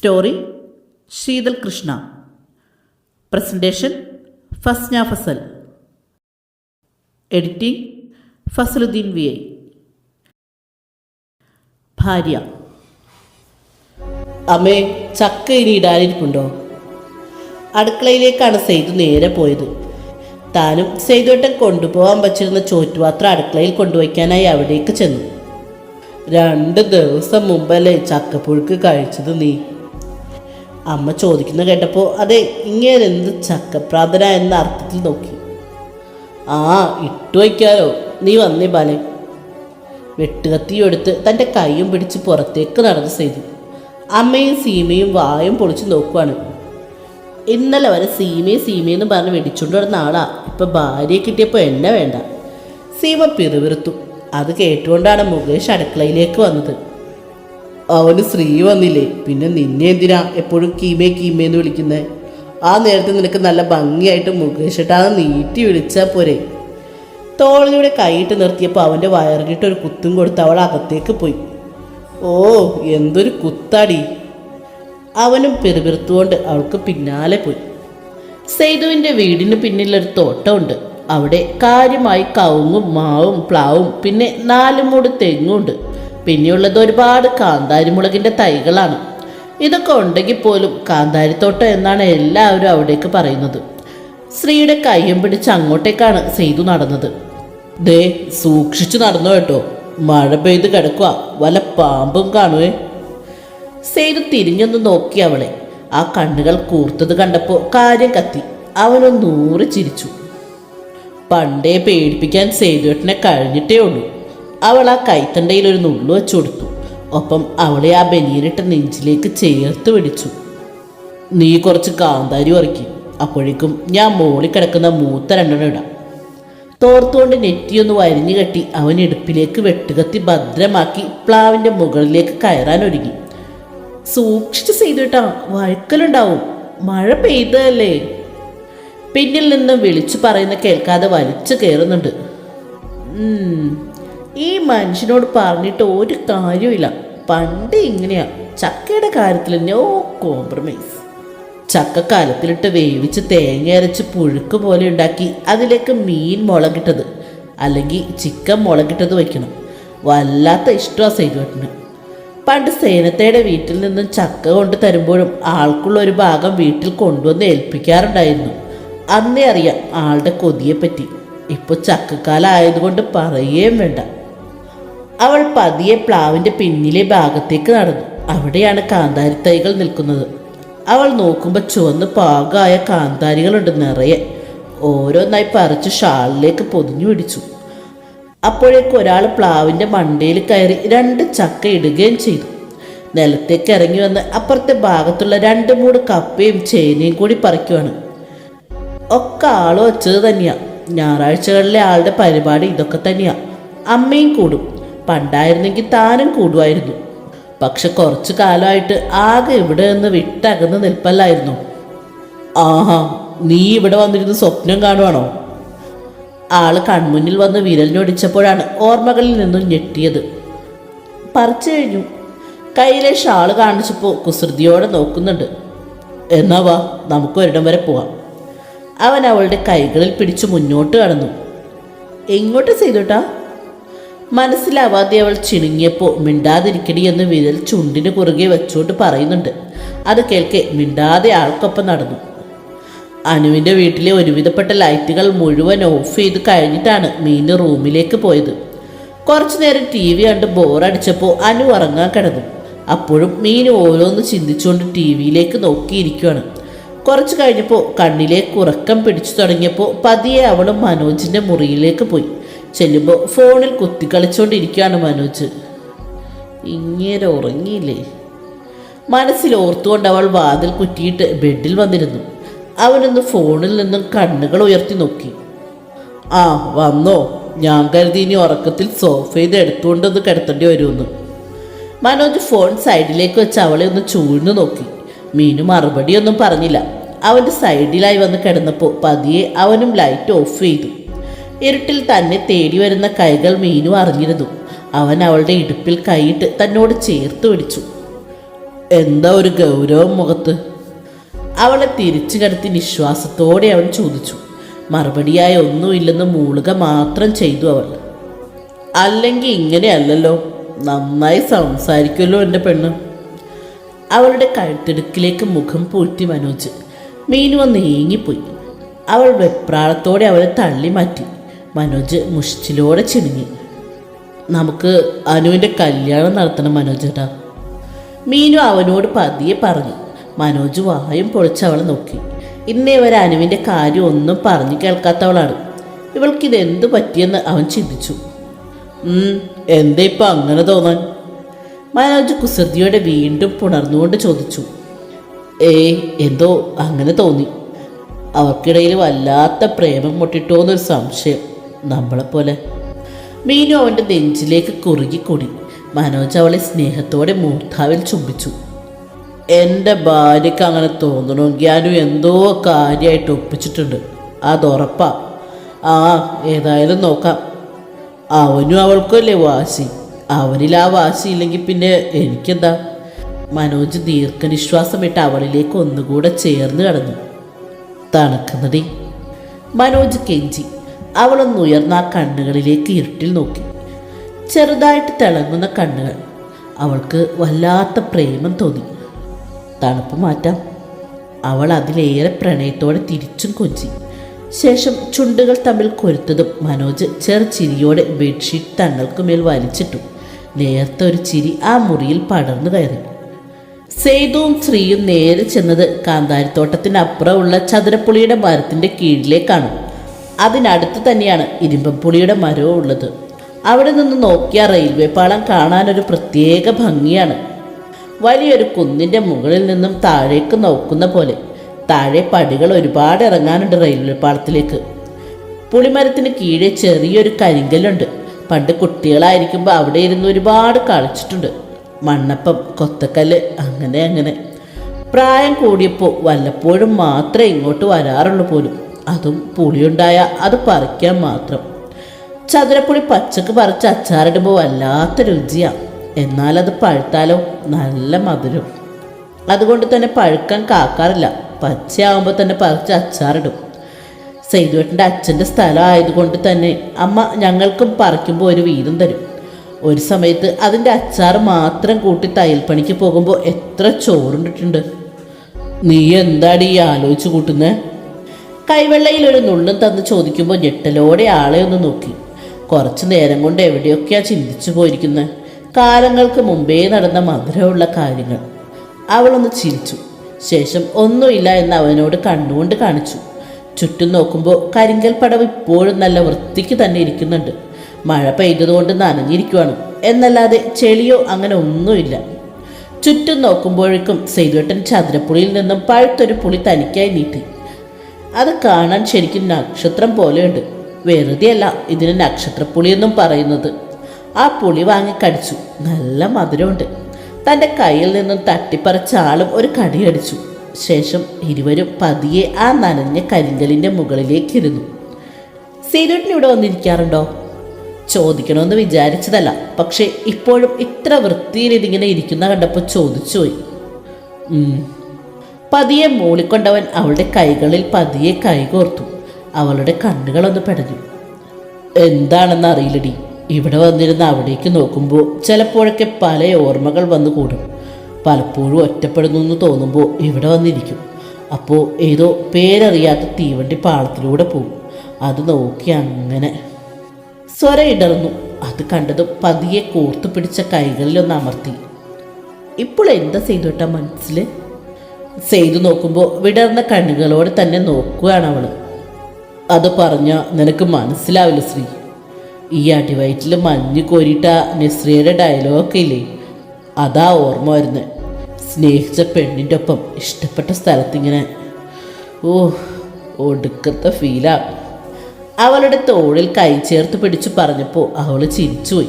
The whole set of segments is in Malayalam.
Story Sheethal Krishna. Presentation Fasna Fasal. Editing Fasaluddin V I. ഭാര്യ. അമ്മേ ചക്ക ഇനി ഇടാനിരിപ്പുണ്ടോ? അടുക്കളയിലേക്കാണ് സെയ്തു നേരെ പോയത്. താനും സെയ്തുവട്ടം കൊണ്ടുപോകാൻ വച്ചിരുന്ന ചോറ്റുപാത്രം അടുക്കളയിൽ കൊണ്ടുവയ്ക്കാനായി അവിടേക്ക് ചെന്നു. രണ്ട് ദിവസം മുമ്പല്ലേ ചക്കപ്പുഴുക്ക് കഴിച്ചത് നീ? അമ്മ ചോദിക്കുന്ന കേട്ടപ്പോൾ അതെ ഇങ്ങനെ എന്ത് ചക്കപ്രാന്തന എന്ന അർത്ഥത്തിൽ നോക്കി. ആ ഇട്ടു വയ്ക്കാലോ നീ വന്നേ ബാലെ വെട്ടുകത്തിയും എടുത്ത് തന്റെ കൈയും പിടിച്ച് പുറത്തേക്ക് നടന്ന് ചെയ്തു അമ്മയും സീമയും വായും പൊളിച്ച് നോക്കുവാണ്. ഇന്നലെ വരെ സീമയെ സീമയെന്ന് പറഞ്ഞ് വെടിച്ചുകൊണ്ട് നടന്ന ആളാ. ഇപ്പം ഭാര്യയെ കിട്ടിയപ്പോൾ എന്നെ വേണ്ട. സീമ പിറുവിറുത്തു അത് കേട്ടുകൊണ്ടാണ് മുകേഷ് അടുക്കളയിലേക്ക് വന്നത്. അവന് ശ്രീ വന്നില്ലേ? പിന്നെ നിന്നെ എന്തിനാ എപ്പോഴും കീമേ കീമേ എന്ന് വിളിക്കുന്നത് ആ നേരത്തെ നിനക്ക് നല്ല ഭംഗിയായിട്ട് ഏട്ടാന്ന് നീട്ടി വിളിച്ചാൽ പോരെ. തോളിലൂടെ കൈയിട്ട് നിർത്തിയപ്പോൾ അവന്റെ വയറിലിട്ട് ഒരു കുത്തും കൊടുത്ത് അവൾ അകത്തേക്ക് പോയി. ഓ എന്തൊരു കുത്താടി. അവനും പെരുപിറുത്തുകൊണ്ട് അവൾക്ക് പിന്നാലെ പോയി. സെയ്തുവിന്റെ വീടിന് പിന്നിലൊരു തോട്ടമുണ്ട്. അവിടെ കാര്യമായി കവുങ്ങും മാവും പ്ലാവും പിന്നെ നാല് മൂട് തെങ്ങുണ്ട്. പിന്നെയുള്ളത് ഒരുപാട് കാന്താരിമുളകിന്റെ തൈകളാണ്. ഇതൊക്കെ ഉണ്ടെങ്കിൽ പോലും കാന്താരിത്തോട്ടം എന്നാണ് എല്ലാവരും അവിടേക്ക് പറയുന്നത്. ശ്രീയുടെ കയ്യും പിടിച്ച് അങ്ങോട്ടേക്കാണ് സെയ്തു നടന്നത്. ദേ സൂക്ഷിച്ചു നടന്നു കേട്ടോ. മഴ പെയ്ത് കിടക്കുക. വല പാമ്പും കാണുവേ. സെയ്തു തിരിഞ്ഞൊന്ന് നോക്കി അവളെ. ആ കണ്ണുകൾ കൂർത്തത് കണ്ടപ്പോൾ കാര്യം കത്തി. അവനൊന്നൂറ് നൂറ് ചിരിച്ചു പണ്ടേ പേടിപ്പിക്കാൻ സേതുവേട്ടനെ കഴിഞ്ഞിട്ടേ ഉള്ളൂ. അവൾ ആ കൈത്തണ്ടയിൽ ഒരു നുള്ളു വെച്ചു കൊടുത്തു. ഒപ്പം അവളെ ആ ബനിയനിട്ട നെഞ്ചിലേക്ക് ചേർത്ത് പിടിച്ചു. നീ കുറച്ച് കാന്താരി ഉറക്കി അപ്പോഴേക്കും ഞാൻ മോളി കിടക്കുന്ന മൂത്ത രണ്ടെണ്ണം ഇടാം. തോർത്തുകൊണ്ട് നെറ്റിയൊന്ന് വരിഞ്ഞു കെട്ടി അവൻ ഇടുപ്പിലേക്ക് വെട്ടുകത്തി ഭദ്രമാക്കി പ്ലാവിന്റെ മുകളിലേക്ക് കയറാൻ ഒരുങ്ങി. സൂക്ഷിച്ച് ചെയ്തു കേട്ടാ വഴുക്കലുണ്ടാവും. മഴ പെയ്തതല്ലേ? പിന്നിൽ നിന്ന് വിളിച്ചു പറയുന്ന കേൾക്കാതെ വലിച്ചു കയറുന്നുണ്ട്. ഈ മനുഷ്യനോട് പറഞ്ഞിട്ട് ഒരു കാര്യമില്ല പണ്ട് ഇങ്ങനെയാ. ചക്കയുടെ കാര്യത്തിൽ നോ കോംപ്രമൈസ് ചക്ക കലത്തിലിട്ട് വേവിച്ച് തേങ്ങ അരച്ച് പുഴുക്ക് പോലെ ഉണ്ടാക്കി അതിലേക്ക് മീൻ മുളകിട്ടത് അല്ലെങ്കിൽ ചിക്കൻ മുളകിട്ടത് വയ്ക്കണം വല്ലാത്ത ഇഷ്ടമാണ് സൈഡുവേട്ടന് പണ്ട് സേനത്തയുടെ വീട്ടിൽ നിന്നും ചക്ക കൊണ്ട് തരുമ്പോഴും ആൾക്കുള്ള ഒരു ഭാഗം വീട്ടിൽ കൊണ്ടുവന്ന് ഏൽപ്പിക്കാറുണ്ടായിരുന്നു. അന്നേ അറിയാം ആളുടെ കൊതിയെപ്പറ്റി. ഇപ്പോൾ ചക്കക്കാലം ആയതുകൊണ്ട് പറയുകയും വേണ്ട. അവൾ പതിയെ പ്ലാവിന്റെ പിന്നിലെ ഭാഗത്തേക്ക് നടന്നു. അവിടെയാണ് കാന്താരി തൈകൾ നിൽക്കുന്നത്. അവൾ നോക്കുമ്പോൾ ചുവന്ന് പാകമായ കാന്താരികളുണ്ട് നിറയെ. ഓരോന്നായി പറിച്ച് ഷാളിലേക്ക് പൊതിഞ്ഞു പിടിച്ചു. അപ്പോഴേക്കും ഒരാൾ പ്ലാവിന്റെ മണ്ടയിൽ കയറി രണ്ട് ചക്ക ഇടുകയും ചെയ്തു. നിലത്തേക്ക് ഇറങ്ങി വന്ന് അപ്പുറത്തെ ഭാഗത്തുള്ള രണ്ട് മൂട് കപ്പയും ചേനയും കൂടി പറിക്കുവാണ്. ഒക്കെ ആൾ വച്ചത് തന്നെയാ. ഞായറാഴ്ചകളിലെ ആളുടെ പരിപാടി ഇതൊക്കെ തന്നെയാ. അമ്മയും കൂടും. പണ്ടായിരുന്നെങ്കിൽ താനും കൂടുമായിരുന്നു. പക്ഷെ കുറച്ചു കാലമായിട്ട് ആകെ ഇവിടെ നിന്ന് വിട്ടകന്ന് നിൽപ്പല്ലായിരുന്നു. ആഹാ നീ ഇവിടെ വന്നിരുന്ന് സ്വപ്നം കാണുവാണോ? ആൾ കൺമുന്നിൽ വന്ന് വിരലിനൊടിച്ചപ്പോഴാണ് ഓർമ്മകളിൽ നിന്നും ഞെട്ടിയത്. പറിച്ചു കഴിഞ്ഞു. കയ്യിലെ ഷാൾ കാണിച്ചപ്പോൾ കുസൃതിയോടെ നോക്കുന്നുണ്ട്. എന്നാ വാ നമുക്ക് ഒരിടം വരെ പോവാം. അവൻ അവളുടെ കൈകളിൽ പിടിച്ചു മുന്നോട്ട് കടന്നു. എങ്ങോട്ട് ചെയ്തോട്ടാ മനസ്സിലാവാതെ അവൾ ചിണുങ്ങിയപ്പോൾ മിണ്ടാതിരിക്കടി എന്ന് വിരൽ ചുണ്ടിന് കുറുകെ വെച്ചുകൊണ്ട് പറയുന്നുണ്ട്. അത് കേൾക്കെ മിണ്ടാതെ ആൾക്കൊപ്പം നടന്നു. അനുവിന്റെ വീട്ടിലെ ഒരുവിധപ്പെട്ട ലൈറ്റുകൾ മുഴുവൻ ഓഫ് ചെയ്ത് കഴിഞ്ഞിട്ടാണ് മീന് റൂമിലേക്ക് പോയത്. കുറച്ചു നേരം ടി വി കണ്ട് ബോറടിച്ചപ്പോൾ അനു ഉറങ്ങാൻ കിടന്നു. അപ്പോഴും മീന് ഓരോന്ന് ചിന്തിച്ചുകൊണ്ട് ടി വിയിലേക്ക് നോക്കിയിരിക്കുകയാണ് കുറച്ച് കഴിഞ്ഞപ്പോൾ കണ്ണിലേക്ക് ഉറക്കം പിടിച്ചു തുടങ്ങിയപ്പോൾ പതിയെ അവളും മനോജിന്റെ മുറിയിലേക്ക് പോയി. ചെല്ലുമ്പോൾ ഫോണിൽ കുത്തി കളിച്ചോണ്ടിരിക്കുകയാണ് മനോജ്. ഇങ്ങനെ ഉറങ്ങിയില്ലേ? മനസ്സിൽ ഓർത്തുകൊണ്ട് അവൾ വാതിൽ കുറ്റിയിട്ട് ബെഡിൽ വന്നിരുന്നു. അവനൊന്ന് ഫോണിൽ നിന്നും കണ്ണുകൾ ഉയർത്തി നോക്കി. ആ വന്നോ. ഞാൻ കരുതി ഇനി ഉറക്കത്തിൽ സോഫയിൽ എടുത്തുകൊണ്ടൊന്ന് കിടത്തേണ്ടി വരുമെന്ന്. മനോജ് ഫോൺ സൈഡിലേക്ക് വെച്ച് അവളെ ഒന്ന് ചൂഴ്ന്നു നോക്കി. മീനു മറുപടിയൊന്നും പറഞ്ഞില്ല. അവന്റെ സൈഡിലായി വന്ന് കിടന്നപ്പോൾ പതിയെ അവനും ലൈറ്റ് ഓഫ് ചെയ്തു. ഇരുട്ടിൽ തന്നെ തേടി വരുന്ന കൈകൾ മീനു അറിഞ്ഞിരുന്നു. അവൻ അവളുടെ ഇടുപ്പിൽ കൈയിട്ട് തന്നോട് ചേർത്ത് പിടിച്ചു. എന്താ ഒരു ഗൗരവം മുഖത്ത്? അവളെ തിരിച്ചു കിടത്തി നിശ്വാസത്തോടെ അവൻ ചോദിച്ചു. മറുപടിയായി ഒന്നുമില്ലെന്ന് മൂളുക മാത്രം ചെയ്തു അവൾ. അല്ലെങ്കിൽ ഇങ്ങനെയല്ലല്ലോ നന്നായി സംസാരിക്കുമല്ലോ എന്റെ പെണ്ണ്. അവളുടെ കഴുത്തിടുക്കിലേക്ക് മുഖം പൂഴ്ത്തി മനോജ്. മീനു ഒന്ന് നീങ്ങിപ്പോയി അവൾ വെപ്രാളത്തോടെ അവളെ തള്ളി മാറ്റി മനോജ് മുഷിച്ചിലോടെ ചിണുങ്ങി. നമുക്ക് അനുവിന്റെ കല്യാണം നടത്തണം മനോജേട്ടാ മീനു അവനോട് പതിയെ പറഞ്ഞു. മനോജ് വായും പൊളിച്ച് അവളെ നോക്കി. ഇന്നേ വരെ അനുവിന്റെ കാര്യം ഒന്നും പറഞ്ഞു കേൾക്കാത്തവളാണ്. ഇവൾക്കിത് എന്തു പറ്റിയെന്ന് അവൻ ചിന്തിച്ചു. എന്താ ഇപ്പം അങ്ങനെ തോന്നാൻ? മനോജ് കുസൃതിയോടെ വീണ്ടും പുണർന്നുകൊണ്ട് ചോദിച്ചു. ഏ എന്തോ അങ്ങനെ തോന്നി. അവർക്കിടയിൽ വല്ലാത്ത പ്രേമം മുട്ടിട്ടോന്നൊരു സംശയം. നമ്മളെപ്പോലെ. മീനു അവന്റെ നെഞ്ചിലേക്ക് കുറുകിക്കൂടി മനോജ് അവളെ സ്നേഹത്തോടെ മൂർധാവിൽ ചുംബിച്ചു. എന്റെ ഭാര്യയ്ക്ക് അങ്ങനെ തോന്നണമെങ്കിൽ അനു എന്തോ കാര്യമായിട്ട് ഒപ്പിച്ചിട്ടുണ്ട്. അതുറപ്പാ ആ ഏതായാലും നോക്കാം. അവനും അവൾക്കല്ലേ വാശി? അവനിൽ ആ വാശി ഇല്ലെങ്കിൽ പിന്നെ എനിക്കെന്താ? മനോജ് ദീർഘനിശ്വാസമിട്ട് അവളിലേക്ക് ഒന്നുകൂടെ ചേർന്ന് കടന്നു. തണുക്കുന്നടി. മനോജ് കെഞ്ചി. അവളൊന്ന് ഉയർന്ന ആ കണ്ണുകളിലേക്ക് ഇരുട്ടിൽ നോക്കി. ചെറുതായിട്ട് തിളങ്ങുന്ന കണ്ണുകൾ. അവൾക്ക് വല്ലാത്ത പ്രേമം തോന്നി. തണുപ്പ് മാറ്റാം. അവൾ അതിലേറെ പ്രണയത്തോടെ തിരിച്ചും കൊഞ്ചി. ശേഷം ചുണ്ടുകൾ തമ്മിൽ കൊരുത്തതും മനോജ് ചെറുചിരിയോടെ ബെഡ്ഷീറ്റ് തങ്ങൾക്ക് മേൽ വലിച്ചിട്ടു. നേർത്ത ഒരു ചിരി ആ മുറിയിൽ പടർന്നു കയറി. സേതുവും ശ്രീയും നേരെ ചെന്നത് കാന്താരിത്തോട്ടത്തിനപ്പുറമുള്ള ചതുരപ്പുളിയുടെ മരത്തിന്റെ കീഴിലേക്കാണ്. അതിനടുത്ത് തന്നെയാണ് ഇരുമ്പപ്പുളിയുടെ മരവും ഉള്ളത്. അവിടെ നിന്ന് നോക്കിയ റെയിൽവേ പാളം കാണാനൊരു പ്രത്യേക ഭംഗിയാണ്. വലിയൊരു കുന്നിന്റെ മുകളിൽ നിന്നും താഴേക്ക് നോക്കുന്ന പോലെ താഴെ പടികൾ ഒരുപാട് ഇറങ്ങാനുണ്ട് റെയിൽവേ പാളത്തിലേക്ക്. പുളിമരത്തിന് കീഴെ ചെറിയൊരു കരിങ്കല്ലുണ്ട്. പണ്ട് കുട്ടികളായിരിക്കുമ്പോൾ അവിടെ ഇരുന്ന് ഒരുപാട് കളിച്ചിട്ടുണ്ട്. മണ്ണപ്പം കൊത്തക്കല്ല് അങ്ങനെ അങ്ങനെ. പ്രായം കൂടിയപ്പോൾ വല്ലപ്പോഴും മാത്രമേ ഇങ്ങോട്ട് വരാറുള്ളൂ പോലും. അതും പുളിയുണ്ടായ അത് പറിക്കാൻ മാത്രം. ചതുരപ്പുളി പച്ചക്ക് പറിച്ച് അച്ചാറിടുമ്പോൾ വല്ലാത്ത രുചിയാണ് എന്നാൽ അത് പഴുത്താലോ നല്ല മധുരം. അതുകൊണ്ട് തന്നെ പഴുക്കാൻ കാക്കാറില്ല. പച്ചയാവുമ്പോൾ തന്നെ പറിച്ച് അച്ചാറിടും. സെയ്തുവേട്ടന്റെ അച്ഛന്റെ സ്ഥലം ആയതുകൊണ്ട് തന്നെ അമ്മ ഞങ്ങൾക്കും പറിക്കുമ്പോൾ ഒരു വീതം തരും. ഒരു സമയത്ത് അതിന്റെ അച്ചാർ മാത്രം കൂട്ടി തയ്യൽപ്പണിക്ക് പോകുമ്പോൾ എത്ര ചോറുണ്ടിട്ടുണ്ട്. നീ എന്താടി ആലോചിച്ച് കൂട്ടുന്നേ? കൈവെള്ളയിൽ ഒരു നുള്ളും തന്ന് ചോദിക്കുമ്പോൾ ഞെട്ടലോടെ ആളെ ഒന്ന് നോക്കി. കുറച്ചു നേരം കൊണ്ട് എവിടെയൊക്കെയാ ചിന്തിച്ചു പോയിരിക്കുന്നത് കാലങ്ങൾക്ക് മുമ്പേ നടന്ന മധുരമുള്ള കാര്യങ്ങൾ. അവളൊന്ന് ചിരിച്ചു. ശേഷം ഒന്നുമില്ല എന്ന് അവനോട് കണ്ണുകൊണ്ട് കാണിച്ചു. ചുറ്റും നോക്കുമ്പോൾ കരിങ്കൽ പടവ് ഇപ്പോഴും നല്ല വൃത്തിക്ക് തന്നെ ഇരിക്കുന്നുണ്ട്. മഴ പെയ്തതുകൊണ്ട് നനഞ്ഞിരിക്കുവാണ്. എന്നല്ലാതെ ചെളിയോ അങ്ങനെ ഒന്നുമില്ല. ചുറ്റും നോക്കുമ്പോഴേക്കും സെയ്തുവേട്ടൻ ചതുരപ്പുളിയിൽ നിന്നും പഴുത്തൊരു പുളി തനിക്കായി നീട്ടി. അത് കാണാൻ ശരിക്കും നക്ഷത്രം പോലെയുണ്ട്. വെറുതെയല്ല ഇതിന് നക്ഷത്രപ്പുളി എന്നും പറയുന്നത്. ആ പുളി വാങ്ങി കടിച്ചു. നല്ല മധുരമുണ്ട്. തന്റെ കയ്യിൽ നിന്നും തട്ടിപ്പറിച്ച ആളും ഒരു കടിയടിച്ചു. ശേഷം ഇരുവരും പതിയെ ആ നനഞ്ഞ കരിങ്കലിന്റെ മുകളിലേക്ക് ഇരുന്നു. സീരുട്ടിന് ഇവിടെ വന്നിരിക്കാറുണ്ടോ? ചോദിക്കണമെന്ന് വിചാരിച്ചതല്ല. പക്ഷേ ഇപ്പോഴും ഇത്ര വൃത്തിയിൽ ഇതിങ്ങനെ ഇരിക്കുന്ന കണ്ടപ്പോൾ ചോദിച്ചുപോയി. പതിയെ മൂളിക്കൊണ്ടവൻ അവളുടെ കൈകളിൽ പതിയെ കൈകോർത്തു. അവളുടെ കണ്ണുകളൊന്ന് പെടഞ്ഞു. എന്താണെന്ന് അറിയില്ലടി. ഇവിടെ വന്നിരുന്ന അവിടേക്ക് നോക്കുമ്പോൾ ചിലപ്പോഴൊക്കെ പല ഓർമ്മകൾ വന്നു കൂടും. പലപ്പോഴും ഒറ്റപ്പെടുന്നു എന്ന് തോന്നുമ്പോൾ ഇവിടെ വന്നിരിക്കും. അപ്പോൾ ഏതോ പേരറിയാത്ത തീവണ്ടി പാളത്തിലൂടെ പോകും. അത് നോക്കി അങ്ങനെ സ്വര ഇടർന്നു അത് കണ്ടതും പതിയെ കോർത്തു പിടിച്ച കൈകളിലൊന്ന് അമർത്തി. ഇപ്പോൾ എന്താ ചെയ്തോട്ടാ മനസ്സിൽ ചെയ്തു നോക്കുമ്പോൾ വിടർന്ന കണ്ണുകളോട് തന്നെ നോക്കുകയാണ് അവൾ അത് പറഞ്ഞ നിനക്ക് മനസ്സിലാവില്ല ശ്രീ. ഈ അടിവയറ്റിൽ മഞ്ഞ് കോരിട്ട നസ്രിയയുടെ ഡയലോഗൊക്കെ ഇല്ലേ? അതാ ഓർമ്മ വരുന്നത് സ്നേഹിച്ച പെണ്ണിന്റെ ഒപ്പം ഇഷ്ടപ്പെട്ട സ്ഥലത്തിങ്ങനെ ഓ ഒടുക്കത്തെ ഫീലാ അവളുടെ തോളിൽ കൈ ചേർത്ത് പിടിച്ചു പറഞ്ഞപ്പോൾ അവൾ ചിരിച്ചുപോയി.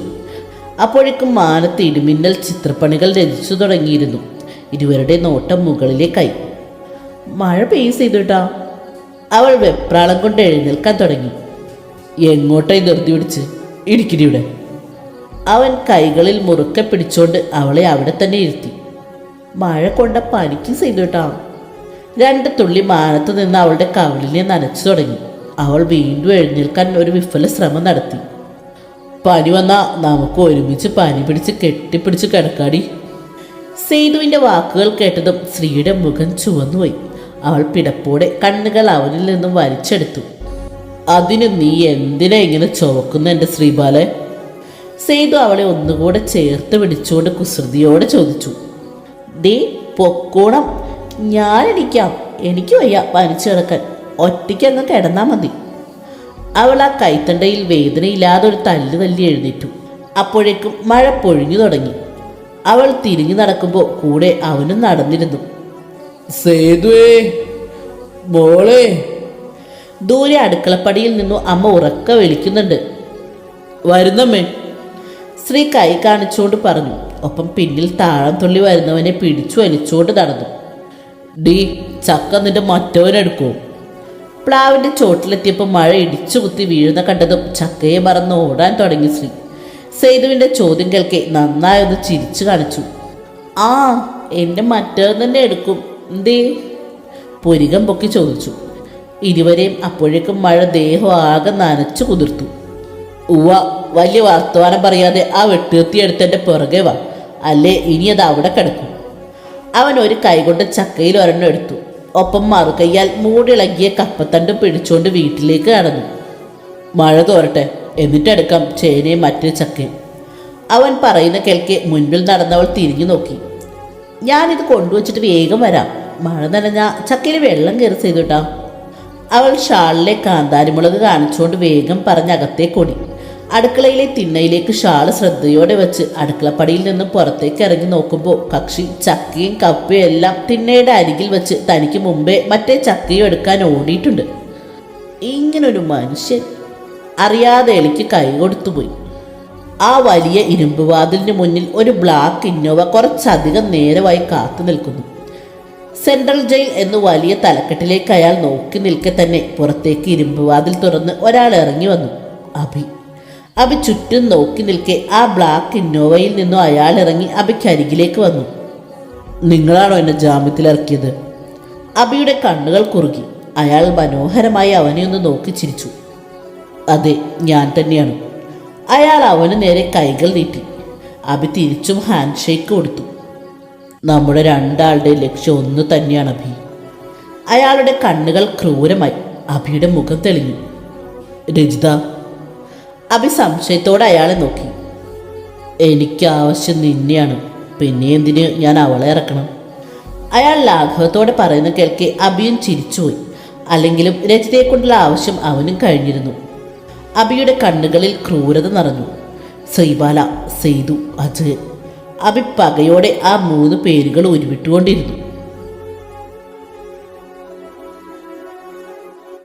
അപ്പോഴേക്കും മാനത്ത് ഇടിമിന്നൽ ചിത്രപ്പണികൾ രചിച്ചു തുടങ്ങിയിരുന്നു. ഇരുവരുടെ നോട്ടം മുകളിലേക്കായി. മഴ പെയ്സ് ചെയ്തുട്ടാ. അവൾ വെപ്രാളം കൊണ്ട് എഴുന്നേൽക്കാൻ തുടങ്ങി. എങ്ങോട്ടായി നിർത്തി പിടിച്ച്? ഇടിക്കിടി ഇവിടെ അവൻ കൈകളിൽ മുറുക്കെ പിടിച്ചോണ്ട് അവളെ അവിടെ തന്നെ ഇരുത്തി. മഴ കൊണ്ട പനിക്ക് ചെയ്തുട്ടാ. രണ്ട് തുള്ളി മാനത്ത് നിന്ന് അവളുടെ കവിളിനെ നനച്ചു തുടങ്ങി. അവൾ വീണ്ടും എഴുന്നേൽക്കാൻ ഒരു വിഫല ശ്രമം നടത്തി. പനി വന്നാ നമുക്ക് ഒരുമിച്ച് പനി പിടിച്ച് കെട്ടിപ്പിടിച്ച് കിടക്കാടി. സേതുവിന്റെ വാക്കുകൾ കേട്ടതും സ്ത്രീയുടെ മുഖം ചുവന്നുപോയി. അവൾ പിടപ്പോടെ കണ്ണുകൾ അവനിൽ നിന്നും വലിച്ചെടുത്തു. അതിന് നീ എന്തിനാ ഇങ്ങനെ ചോക്കുന്ന എന്റെ ശ്രീബാലെ? സേതു അവളെ ഒന്നുകൂടെ ചേർത്ത് പിടിച്ചുകൊണ്ട് കുസൃതിയോടെ ചോദിച്ചു. ദേ പൊക്കോണം. ഞാനിരിക്കാം എനിക്ക് വയ്യ പനിച്ചു കിടക്കാൻ. ഒറ്റയ്ക്ക് അങ്ങ് കിടന്നാൽ മതി. അവൾ ആ കൈത്തണ്ടയിൽ വേദനയില്ലാതെ ഒരു തല്ല് തല്ലി എഴുന്നേറ്റു. അപ്പോഴേക്കും മഴ പൊഴിഞ്ഞു തുടങ്ങി. അവൾ തിരിഞ്ഞു നടക്കുമ്പോൾ കൂടെ അവനും നടന്നിരുന്നു. സേതുവേ മോളെ. ദൂരെ അടുക്കളപ്പടിയിൽ നിന്നു അമ്മ ഉറക്ക വിളിക്കുന്നുണ്ട്. വരുന്നമ്മേ. സ്ത്രീ കൈ കാണിച്ചുകൊണ്ട് പറഞ്ഞു. ഒപ്പം പിന്നിൽ താളം തുള്ളി വരുന്നവനെ പിടിച്ചു വലിച്ചുകൊണ്ട് നടന്നു. ഡി ചക്ക നിന്റെ മറ്റവനെടുക്കൂ പ്ലാവിന്റെ ചോട്ടിലെത്തിയപ്പോൾ മഴ ഇടിച്ചു കുത്തി വീഴുന്ന കണ്ടതും ചക്കയെ മറന്ന് ഓടാൻ തുടങ്ങി ശ്രീ. സേതുവിന്റെ ചോദ്യം കേൾക്കെ നന്നായൊന്ന് ചിരിച്ചു കാണിച്ചു. ആ എന്റെ മറ്റേ തന്നെ എടുക്കും. എന്തേ? പുരികം പൊക്കി ചോദിച്ചു. ഇരുവരെയും അപ്പോഴേക്കും മഴ ദേഹം ആകെ നനച്ചു കുതിർത്തു. ഉവ വലിയ വർത്തമാനം പറയാതെ ആ വെട്ടുകത്തി എടുത്ത എന്റെ പുറകെ വാ. അല്ലേ ഇനി അത് അവിടെ കിടക്കും. അവൻ ഒരു കൈകൊണ്ട് ചക്കയിൽ ഒരെണ്ണം എടുത്തു. ഒപ്പം മറുകയ്യാൽ മൂടിളകിയ കപ്പത്തണ്ട് പിടിച്ചുകൊണ്ട് വീട്ടിലേക്ക് കടന്നു. മഴ തോരട്ടെ. എന്നിട്ടെടുക്കാം ചേനയും മറ്റൊരു ചക്കയും. അവൻ പറയുന്ന കേൾക്കെ മുൻപിൽ നടന്നവൾ തിരിഞ്ഞു നോക്കി. ഞാനിത് കൊണ്ടുവച്ചിട്ട് വേഗം വരാം. മഴ നനഞ്ഞ ചക്കയിൽ വെള്ളം കയറി ചെയ്തുട്ടാ. അവൾ ഷാളിലെ കാന്താരിമുളക് കാണിച്ചുകൊണ്ട് വേഗം പറഞ്ഞ് അകത്തേക്കോടി അടുക്കളയിലെ തിണ്ണയിലേക്ക് ഷാൾ ശ്രദ്ധയോടെ വെച്ച് അടുക്കളപ്പടിയിൽ നിന്ന് പുറത്തേക്ക് ഇറങ്ങി നോക്കുമ്പോൾ കക്ഷി ചക്കയും കപ്പയും എല്ലാം തിണ്ണയുടെ അരികിൽ വെച്ച് തനിക്ക് മുമ്പേ മറ്റേ ചക്കയും എടുക്കാൻ ഓടിയിട്ടുണ്ട്. ഇങ്ങനൊരു മനുഷ്യൻ അറിയാതെ എലിക്ക് കൈ കൊടുത്തുപോയി. ആ വലിയ ഇരുമ്പ് വാതിലിന് മുന്നിൽ ഒരു ബ്ലാക്ക് ഇന്നോവ കുറച്ചധികം നേരമായി കാത്തു നിൽക്കുന്നു. സെൻട്രൽ ജയിൽ എന്ന് വലിയ തലക്കെട്ടിലേക്ക് അയാൾ നോക്കി നിൽക്കെ തന്നെ പുറത്തേക്ക് ഇരുമ്പ് വാതിൽ തുറന്ന് ഒരാൾ ഇറങ്ങി വന്നു. അഭി. അഭി ചുറ്റും നോക്കി നിൽക്കെ ആ ബ്ലാക്ക് ഇന്നോവയിൽ നിന്നും അയാൾ ഇറങ്ങി അഭിക്ക് അരികിലേക്ക് വന്നു. നിങ്ങളാണോ എന്നെ ജാമ്യത്തിൽ ഇറക്കിയത്? അഭിയുടെ കണ്ണുകൾ കുറുകി. അയാൾ മനോഹരമായി അവനെ ഒന്ന് നോക്കി ചിരിച്ചു. അതെ ഞാൻ തന്നെയാണ്. അയാൾ അവന് നേരെ കൈകൾ നീട്ടി. അഭി തിരിച്ചും ഹാൻഡ് ഷേക്ക് കൊടുത്തു. നമ്മുടെ രണ്ടാളുടെ ലക്ഷ്യം ഒന്ന് തന്നെയാണ് അഭി. അയാളുടെ കണ്ണുകൾ ക്രൂരമായി അഭിയുടെ മുഖം തെളിഞ്ഞു. രജിത അഭി സംശയത്തോടെ അയാളെ നോക്കി. എനിക്ക് ആവശ്യം നിന്നെയാണ്. പിന്നെ എന്തിന് ഞാൻ അവളെ ഇറക്കണം? അയാൾ ലാഘവത്തോടെ പറയുന്ന കേൾക്കെ അഭിയും ചിരിച്ചുപോയി. അല്ലെങ്കിലും രജിതയെക്കൊണ്ടുള്ള ആവശ്യം അവനും കഴിഞ്ഞിരുന്നു. അഭിയുടെ കണ്ണുകളിൽ ക്രൂരത നിറഞ്ഞു. ശ്രീബാല സേതു അജയൻ. അഭി പകയോടെ ആ മൂന്ന് പേരുകൾ ഉരുവിട്ടുകൊണ്ടിരുന്നു